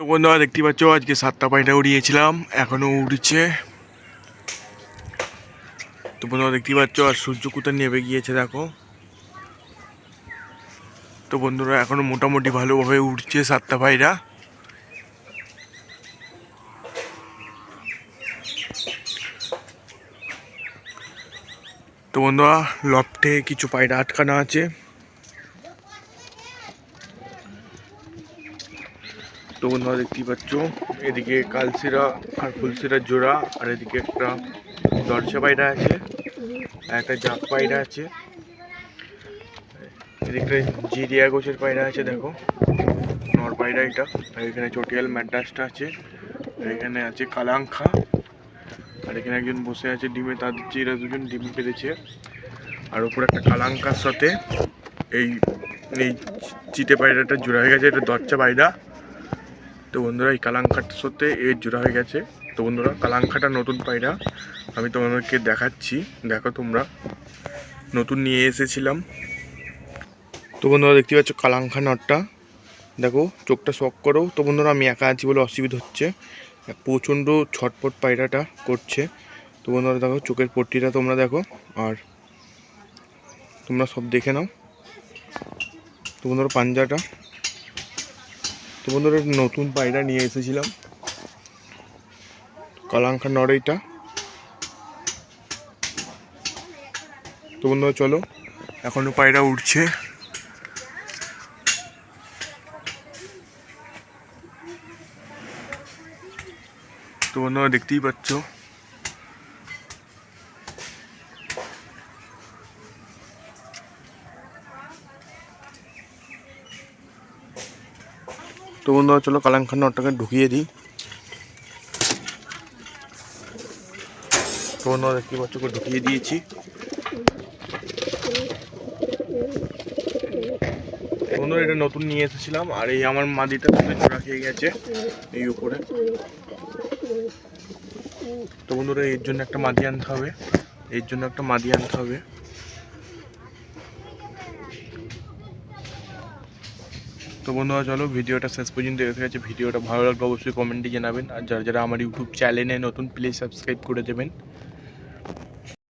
তো বন্ধুরা, দেখতে পাচ্ছ, আজকে সাতটা পায়রা উড়িয়েছিলাম এখনও উড়ছে। তো বন্ধুরা, দেখতে পাচ্ছ, আর সূর্য কোথায় নেমে গিয়েছে, দেখো। তো বন্ধুরা এখনও মোটামুটি ভালোভাবে উঠছে সাতটা পায়রা তো বন্ধুরা, লফটে কিছু পায়রা আটকানো আছে। তো বন্ধুরা দেখতেই পাচ্ছ। এদিকে কালসিরা আর ফুলসিরার জোড়া, আর এদিকে একটা দরজা পায়রা আছে, আর একটা জাপ পায়রা আছে। এদিকে জিরিয়া গোছের পায়রা আছে, দেখো। নর পায়রা এটা। আর এখানে চটিয়াল ম্যাড্রাসটা আছে, আর এখানে আছে কালাংখা। আর এখানে একজন বসে আছে ডিমে তাদের এরা দুজন ডিম পেরেছে। আর ওপরে একটা কালাঙ্কার সাথে এই এই চিটে পায়রাটা জোড়া হয়ে গেছে, এটা দরজা পায়রা। তো বন্ধুরা, এই কালাঙ্কাটার সাথে এর জোড়া হয়ে গেছে। তো বন্ধুরা কালাঙ্কাটা নতুন পায়রা। আমি তোমাদেরকে দেখাচ্ছি। দেখো তোমরা। নতুন নিয়ে এসেছিলাম। তো বন্ধুরা, দেখতে পাচ্ছ কালাঙ্কা নটটা। দেখো, চোখটা শখ করো। তো বন্ধুরা, আমি একা আছি বলে অসুবিধা হচ্ছে। প্রচণ্ড ছটপট পায়রাটা করছে। তো বন্ধুরা, দেখো, চোখের পট্টিটা তোমরা দেখো। আর তোমরা সব দেখে নাও। তো বন্ধুরা, পাঞ্জাটা। তো বন্ধুরা নতুন পায়রা নিয়ে এসেছিলাম। কলাঙ্কা নড়াইটা তো বন্ধুরা, চলো এখনও পায়রা উঠছে। তো বন্ধুরা, দেখতেই পাচ্ছ। তো বন্ধুরা, চলো কালাংখান নটটাকে ঢুকিয়ে দিই। তো বন্ধুরা, দেখতে পাচ্ছ ঢুকিয়ে দিয়েছি। বন্ধুরা, এটা নতুন নিয়ে এসেছিলাম, আর এই আমার মাদিটা জোড়া খেয়ে গেছে এই উপরে। তো বন্ধুরা, এর জন্য একটা মাদি আনতে হবে। এর জন্য একটা মাদি আনতে হবে। তো বন্ধুরা, চলো ভিডিওটা শেষ পর্যন্ত দেখে গেছে ভিডিওটা ভালো লাগলে অবশ্যই কমেন্টে জানাবেন। আর যারা যারা আমার ইউটিউব চ্যানেলে নতুন প্লিজ সাবস্ক্রাইব করে দেবেন।